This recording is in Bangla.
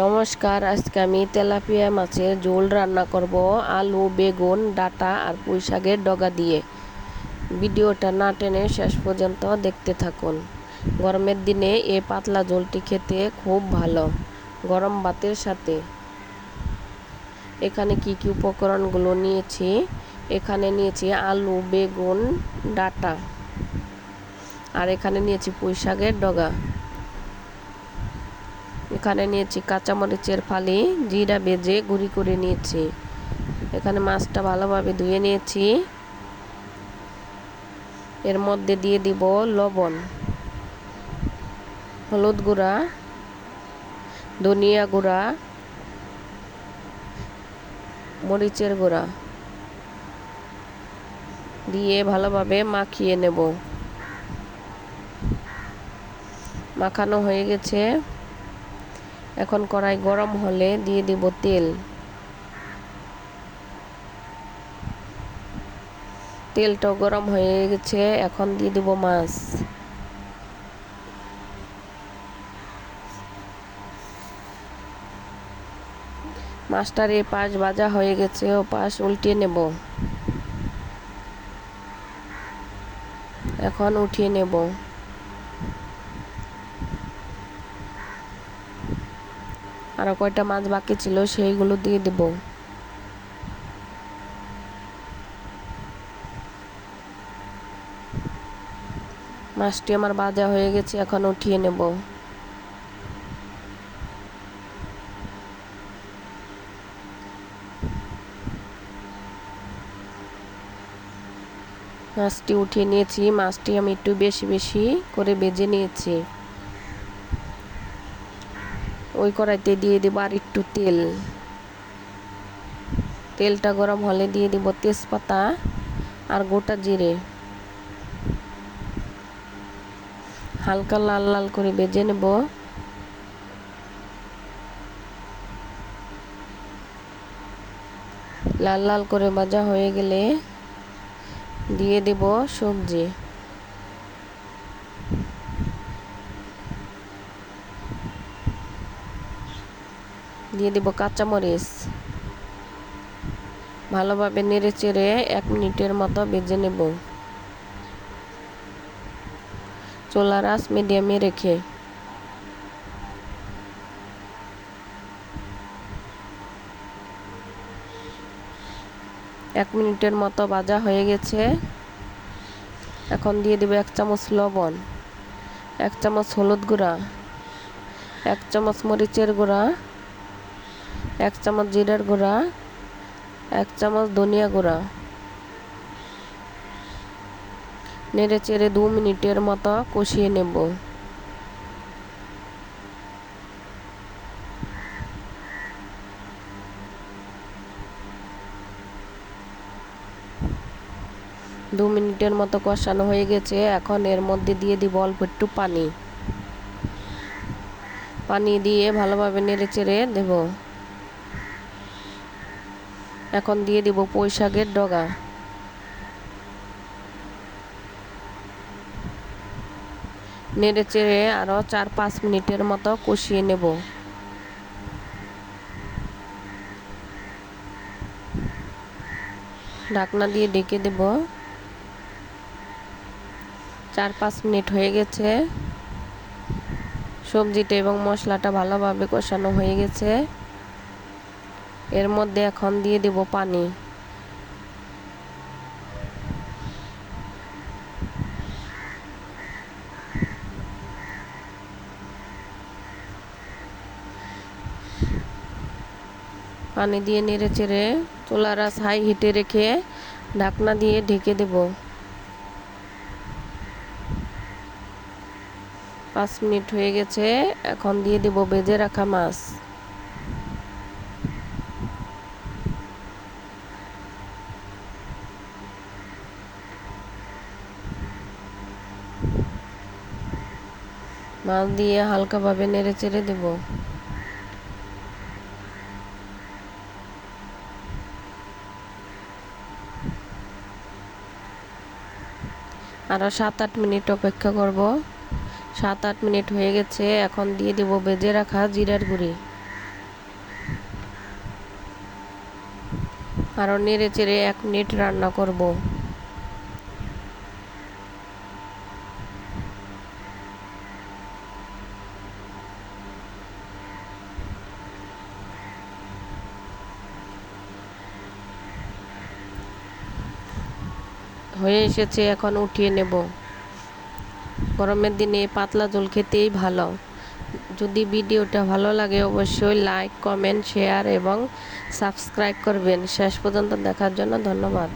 নমস্কার, আজকে আমি তেলাপিয়া মাছের ঝোল রান্না করব। আলু, বেগুন, ডাটা আর পুঁই শাকের ডগা দিয়ে। ভিডিওটা না টেনে শেষ পর্যন্ত দেখতে থাকুন। গরমের দিনে এই পাতলা ঝোলটি খেতে খুব ভালো, গরম ভাতের সাথে। এখানে কি কি উপকরণগুলো নিয়েছি? এখানে নিয়েছি আলু, বেগুন, ডাটা। আর এখানে নিয়েছি পুঁই শাকের ডগা। এখানে নিয়েছি কাঁচামরিচের ফালি, জিরা বেজে গুঁড়ি করে নিয়েছি। এখানে মাছটা ভালোভাবে ধুয়ে নিয়েছি। এর মধ্যে দিয়ে দিব লবণ, হলুদ গুঁড়া, ধনিয়া গুঁড়া, মরিচের গুঁড়া দিয়ে ভালোভাবে মাখিয়ে নেব। মাখানো হয়ে গেছে। এখন কড়াই গরম হলে দিয়ে দিব তেল। তেলটাও গরম হয়ে গেছে, এখন দিয়ে দিব মাছ। মাছটার এই পাশ ভাজা হয়ে গেছে, ও পাশ উল্টিয়ে নেব। এখন উঠিয়ে নেব। আরও কয়টা মাছ বাকি ছিল সেইগুলো দিয়ে দেব। মাছটি আমার বাজা হয়ে গেছে, এখন উঠিয়ে নেব। মাছটি উঠিয়ে নিয়েছি, মাছটি আমি একটু বেশি বেশি করে বেজে নিয়েছি। ওই কড়াইতে দিয়ে দেবো আর একটু তেল। তেলটা গরম হলে দিয়ে দিব তেজপাতা আর গোটা জিরে। হালকা লাল লাল করে বেজে নেব। লাল লাল করে ভাজা হয়ে গেলে দিয়ে দেব সবজি। দিয়ে দিব কাঁচামরিচ। ভালোভাবে নেড়ে চেড়ে এক মিনিটের মতো ভেজে নেব। চোলার আঁচ মিডিয়ামে রেখে। এক মিনিটের মতো ভাজা হয়ে গেছে। এখন দিয়ে দেবে এক চামচ লবণ, এক চামচ হলুদ গুঁড়া, এক চামচ মরিচের গুঁড়া এক চামচ জিরার গুঁড়া, এক চামচ ধনিয়া গুঁড়া। নেড়ে চেড়ে দু মিনিটের মতো কষিয়ে নেব। দু মিনিটের মতো কষানো হয়ে গেছে। এখন এর মধ্যে দিয়ে দিব অল্প একটু পানি। পানি দিয়ে ভালোভাবে নেড়ে চেড়ে দেব। এখন দিয়ে দিব পুঁই ডগা। নেড়ে চেড়ে আরও চার পাঁচ মিনিটের মতো কষিয়ে নেব। ঢাকনা দিয়ে ডেকে দেব। চার পাঁচ মিনিট হয়ে গেছে। সবজিটা এবং মশলাটা ভালোভাবে কষানো হয়ে গেছে। এর মধ্যে এখন দিয়ে দেব পানি। পানি দিয়ে নেড়ে চেড়ে চুলার আঁচ হাই হিটে রেখে ঢাকনা দিয়ে ঢেকে দেব। পাঁচ মিনিট হয়ে গেছে, এখন দিয়ে দেব বেজে রাখা মাছ। মাল দিয়ে হালকাভাবে নেড়ে চেড়ে দেব। আরও সাত আট মিনিট অপেক্ষা করব। সাত আট মিনিট হয়ে গেছে, এখন দিয়ে দেব বেজে রাখা জিরার গুঁড়ি। আরও নেড়ে চেড়ে এক মিনিট রান্না করব। হয়ে এসেছে, এখন উঠিয়ে নেব। গরমের দিনে পাতলা জল খেতেই ভালো। যদি ভিডিওটা ভালো লাগে, অবশ্যই লাইক কমেন্ট শেয়ার এবং সাবস্ক্রাইব করবেন। শেষ পর্যন্ত দেখার জন্য ধন্যবাদ।